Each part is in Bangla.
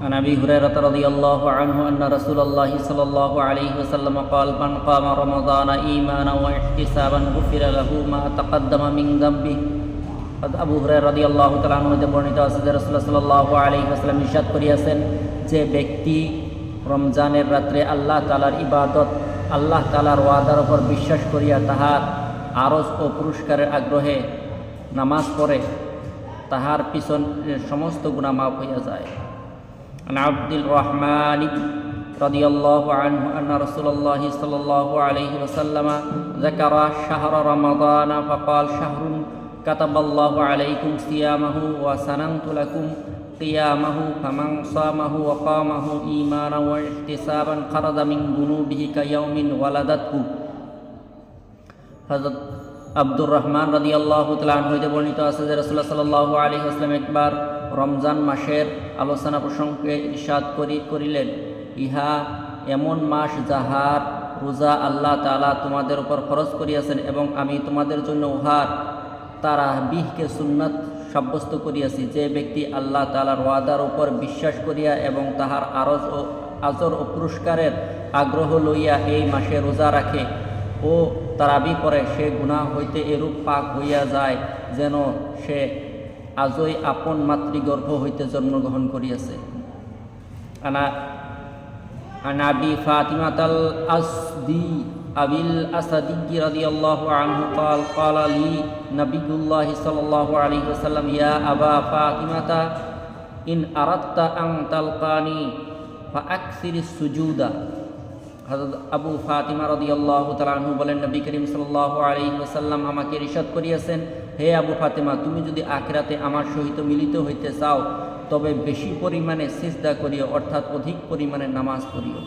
عن ابي هريره رضي الله عنه ان رسول الله صلى الله عليه وسلم قال من قام رمضان ايمانا واحتسابا غفر له ما تقدم من ذنبه আবু হুরায়রা রাদিয়াল্লাহু তাআলা আনহু হতে বর্ণিত আছে যে রাসূলুল্লাহ সাল্লাল্লাহু আলাইহি ওয়াসাল্লাম ইরশাদ করিয়াছেন যে ব্যক্তি রমজানের রাত্রে আল্লাহ তাআলার ইবাদত আল্লাহ তাআলার ওয়াদার উপর বিশ্বাস করিয়া তাহার আরজ ও পুরস্কারের আগ্রহে নামাজ পড়ে তাহার পিছন সমস্ত গুনাহ মাফ হইয়া যায় عن عبد الرحمن رضي الله عنه أن رسول الله صلى الله عليه وسلم ذكر شهر رمضان فقال شهر كتب الله عليكم صيامه وسننت لكم قيامه فمن صامه وقامه إيمانا واحتسابا خرج من ذنوبه كيوم ولدته হজরত আব্দুর রহমান রাদি আল্লাহ তালান হইতে বর্ণিত আছে যে রসুল্লাহ সাল্লাহ আলী আসলাম একবার রমজান মাসের আলোচনা প্রসঙ্গে ইরশাদ করি, করিলেন, ইহা এমন মাস যাহার রোজা আল্লাহ তালা তোমাদের উপর খরচ করিয়াছেন এবং আমি তোমাদের জন্য উহার তারা বিহকে সুন্নাত সাব্যস্ত করিয়াছি। যে ব্যক্তি আল্লাহ তালার ওয়াদার উপর বিশ্বাস করিয়া এবং তাহার আরজ ও আজর ও পুরস্কারের আগ্রহ লইয়া এই মাসে রোজা রাখে ও তারাবি করে, সে গুনাহ হইতে এরূপ পাক হইয়া যায় যেন সে আজই আপন মাতৃগর্ভ হইতে জন্মগ্রহণ করিয়াছে আনা عن أبي فاطمة الأسدي أبي الأسدي رضي الله عنه قال قال لي نبي الله صلى الله عليه وسلم يا أبا فاطمة إن أردت أن تلقاني فأكثر السجود হজরত আবু ফাতিমা রদিয়াল্লাহ তালাহু বলেন নবী করিম সাল্লাহ আলী ওসাল্লাম আমাকে রিশাদ করিয়াছেন হে আবু ফাতিমা তুমি যদি আখেরাতে আমার সহিত মিলিত হইতে চাও তবে বেশি পরিমাণে সিজদা করিও অর্থাৎ অধিক পরিমাণে নামাজ পড়িও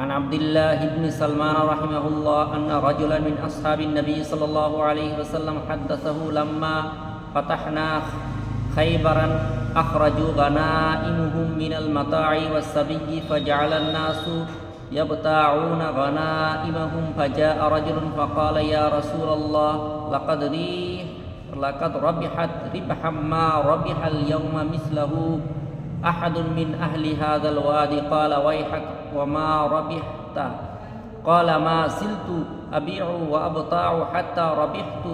عن عبد الله بن سلمان رحمه الله أن رجلا من أصحاب النبي صلى الله عليه وسلم حدثه لما فتحنا خيبرا أخرجوا غنائمهم من المتاع والسبي فجعل الناس يبتاعون غنائمهم. فجاء رجل فقال يا رسول الله لقد ريح لقد ربحت ربحا ما ربح اليوم مثله أحد من أهل هذا الوادي قال ويحك وما ربحت قال ما زلت أبيع وأبتاع حتى ربحت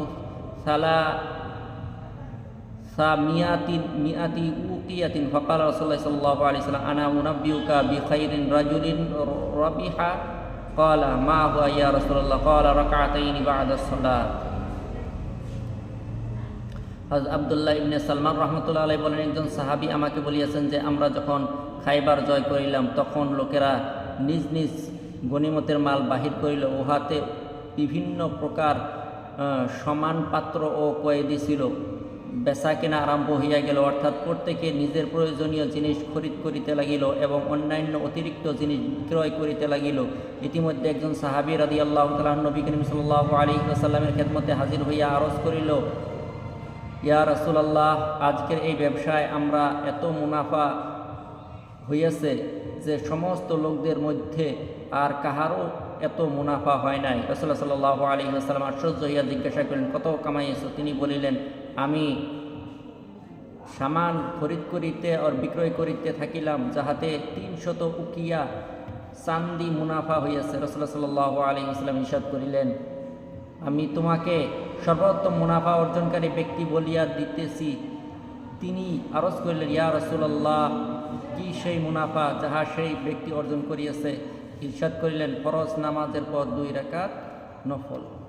ثلاث ساميات مئة أوقية فقال رسول الله صلى الله عليه وسلم أنا أنبئك بخير رجل ربح قال ما هو يا رسول الله قال ركعتين بعد الصلاة হজ আবদুল্লাহ ইবনে সালমান রহমতুল্লাহ আলাই বলেন একজন সাহাবি আমাকে বলিয়াছেন যে আমরা যখন খাইবার জয় করিলাম তখন লোকেরা নিজ নিজ গণিমতের মাল বাহির করিল উহাতে বিভিন্ন প্রকার সমান পাত্র ও কয়েদি ছিল বেচা কেনা আরম্ভ হইয়া গেল। অর্থাৎ প্রত্যেকে নিজের প্রয়োজনীয় জিনিস খরিদ করিতে লাগিল এবং অন্যান্য অতিরিক্ত জিনিস বিক্রয় করিতে লাগিল। ইতিমধ্যে একজন সাহাবি রাদি আল্লাহ তালাহ নবী করিম সাল্লাহ আলী আসাল্লামের খেদমতে হাজির হইয়া আরজ করিল, ইয়া রসুলাল্লাহ, আজকের এই ব্যবসায় আমরা এত মুনাফা হইয়াছে যে সমস্ত লোকদের মধ্যে আর কাহারও এত মুনাফা হয় নাই। রসুল্লাহ সাল্লাহ আলী আসালাম আশ্চর্য হইয়া জিজ্ঞাসা করিলেন, কত কামাইয়েছ? তিনি বলিলেন, আমি সামান খরিদ করিতে আর বিক্রয় করিতে থাকিলাম, যাহাতে তিনশত উকিয়া চান্দি মুনাফা হইয়াছে। রসুল্লাহ সাল্লাহ আলী ইসলাম করিলেন, আমি তোমাকে সর্বোত্তম মুনাফা অর্জনকারী ব্যক্তি বলিয়া দিতেছি। তিনি আরজ করিলেন, ইয়া রসুল্লাহ কি সেই মুনাফা যাহা সেই ব্যক্তি অর্জন করিয়াছে? ইরশাদ করিলেন ফরজ নামাজের পর দুই রাকাত নফল।